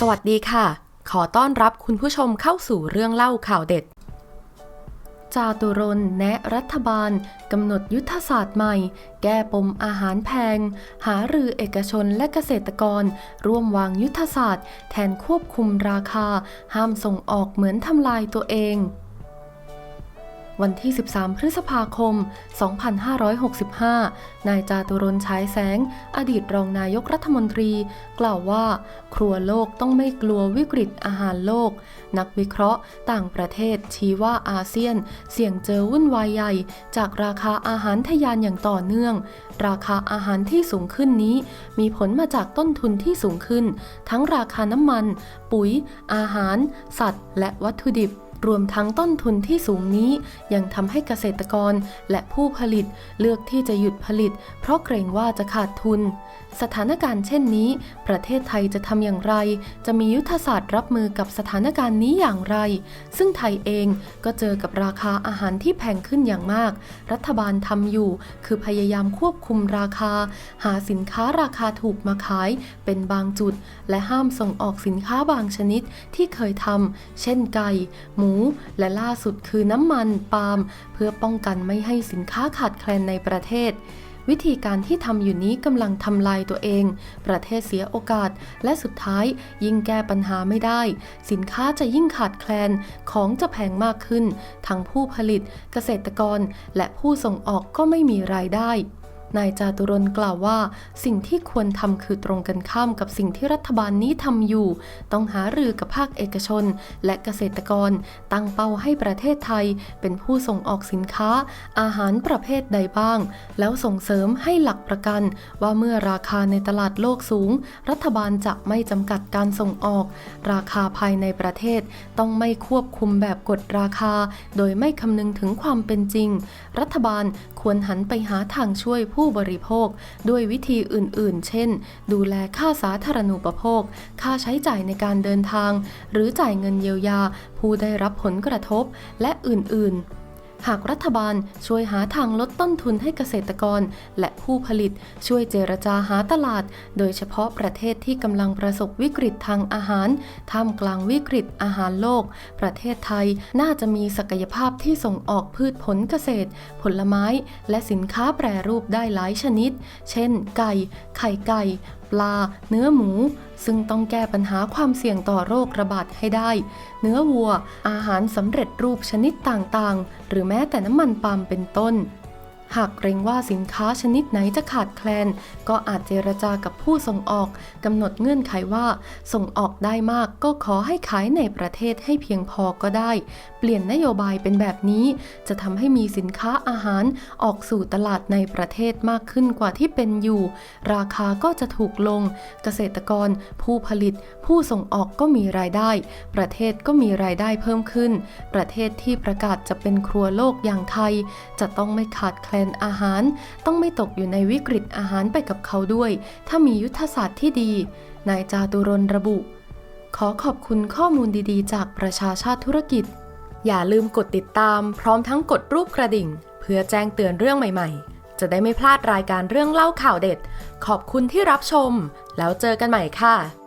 สวัสดีค่ะ ขอต้อนรับคุณผู้ชมเข้าสู่เรื่องเล่าข่าวเด็ด จาตุรนแนะรัฐบาลกำหนดยุทธศาสตร์ใหม่ แก้ปมอาหารแพง หารือเอกชนและเกษตรกร ร่วมวางยุทธศาสตร์ แทนควบคุมราคา ห้ามส่งออกเหมือนทำลายตัวเอง วันที่ 13 พฤษภาคม 2565 นายจาตุรนฉายแสง อดีตรองนายกรัฐมนตรี กล่าวว่า ครัวโลกต้องไม่กลัววิกฤตอาหารโลก นักวิเคราะห์ต่างประเทศชี้ว่าอาเซียน เสี่ยงเจอวุ่นวายใหญ่ จากราคาอาหารทะยานอย่างต่อเนื่อง ราคาอาหารที่สูงขึ้นนี้ มีผลมาจากต้นทุนที่สูงขึ้น ทั้งราคาน้ำมัน ปุ๋ย อาหาร สัตว์ และวัตถุดิบ รวมทั้งต้นทุนที่สูงนี้ ยังทำให้เกษตรกรและผู้ผลิตเลือกที่จะหยุดผลิต เพราะเกรงว่าจะขาดทุน สถานการณ์เช่นนี้ ประเทศไทยจะทำอย่างไร จะมียุทธศาสตร์รับมือกับสถานการณ์นี้อย่างไร ซึ่งไทยเองก็เจอกับราคาอาหารที่แพงขึ้นอย่างมาก รัฐบาลทำอยู่ คือพยายามควบคุมราคา หาสินค้าราคาถูกมาขาย เป็นบางจุด และห้ามส่งออกสินค้าบางชนิดที่เคยทำเช่นไก่หมูและล่าสุดคือน้ำมันปาล์มเพื่อป้องกันไม่ให้สินค้าขาดแคลนในประเทศ วิธีการที่ทำอยู่นี้กำลังทำลายตัวเอง ประเทศเสียโอกาส และสุดท้าย ยิ่งแก้ปัญหาไม่ได้ สินค้าจะยิ่งขาดแคลนของจะแพงมากขึ้น ทั้งผู้ผลิต เกษตรกร และผู้ส่งออกก็ไม่มีรายได้ นายจาตุรนกล่าวว่า สิ่งที่ควรทำคือตรงกันข้ามกับสิ่งที่รัฐบาลนี้ทำอยู่ ต้องหารือกับภาคเอกชน และเกษตรกร ตั้งเป้าให้ประเทศไทย เป็นผู้ส่งออกสินค้า อาหารประเภทใดบ้าง แล้วส่งเสริมให้หลักประกัน ว่าเมื่อราคาในตลาดโลกสูง รัฐบาลจะไม่จำกัดการส่งออก ราคาภายในประเทศ ต้องไม่ควบคุมแบบกดราคา โดยไม่คำนึงถึงความเป็นจริง รัฐบาลควรหันไปหาทางช่วยผูู้้บริโภค ด้วยวิธีอื่นๆ เช่น ดูแลค่าสาธารณูปโภค ค่าใช้จ่ายในการเดินทาง หรือจ่ายเงินเยียวยา ผู้ได้รับผลกระทบและอื่นๆ หากรัฐบาลช่วยหาทางลดต้นทุนให้เกษตรกร และผู้ผลิตช่วยเจรจาหาตลาด โดยเฉพาะประเทศที่กำลังประสบวิกฤตทางอาหาร ท่ามกลางวิกฤตอาหารโลก ประเทศไทยน่าจะมีศักยภาพที่ส่งออกพืชผลเกษตร ผลไม้ และสินค้าแปรรูปได้หลายชนิด เช่น ไก่ ไข่ไก่ปลา เนื้อหมู ซึ่งต้องแก้ปัญหาความเสี่ยงต่อโรคระบาดให้ได้ เนื้อวัว อาหารสำเร็จรูปชนิดต่างๆ หรือแม้แต่น้ำมันปาล์มเป็นต้น หากเกรงว่าสินค้าชนิดไหนจะขาดแคลน ก็อาจเจรจากับผู้ส่งออกกำหนดเงื่อนไขว่า ส่งออกได้มากก็ขอให้ขายในประเทศให้เพียงพอก็ได้ เปลี่ยนนโยบายเป็นแบบนี้ จะทำให้มีสินค้าอาหารออกสู่ตลาดในประเทศมากขึ้นกว่าที่เป็นอยู่ ราคาก็จะถูกลง เกษตรกร ผู้ผลิต ผู้ส่งออกก็มีรายได้ ประเทศก็มีรายได้เพิ่มขึ้น ประเทศที่ประกาศจะเป็นครัวโลกอย่างไทย จะต้องไม่ขาดแคลนอาหาร ต้องไม่ตกอยู่ในวิกฤตอาหารไปกับเขาด้วย ถ้ามียุทธศาสตร์ที่ดี นายจาตุรนระบุ ขอขอบคุณข้อมูลดีๆ จากประชาชาติธุรกิจ อย่าลืมกดติดตาม พร้อมทั้งกดรูปกระดิ่ง เพื่อแจ้งเตือนเรื่องใหม่ๆ จะได้ไม่พลาดรายการเรื่องเล่าข่าวเด็ด ขอบคุณที่รับชม แล้วเจอกันใหม่ค่ะ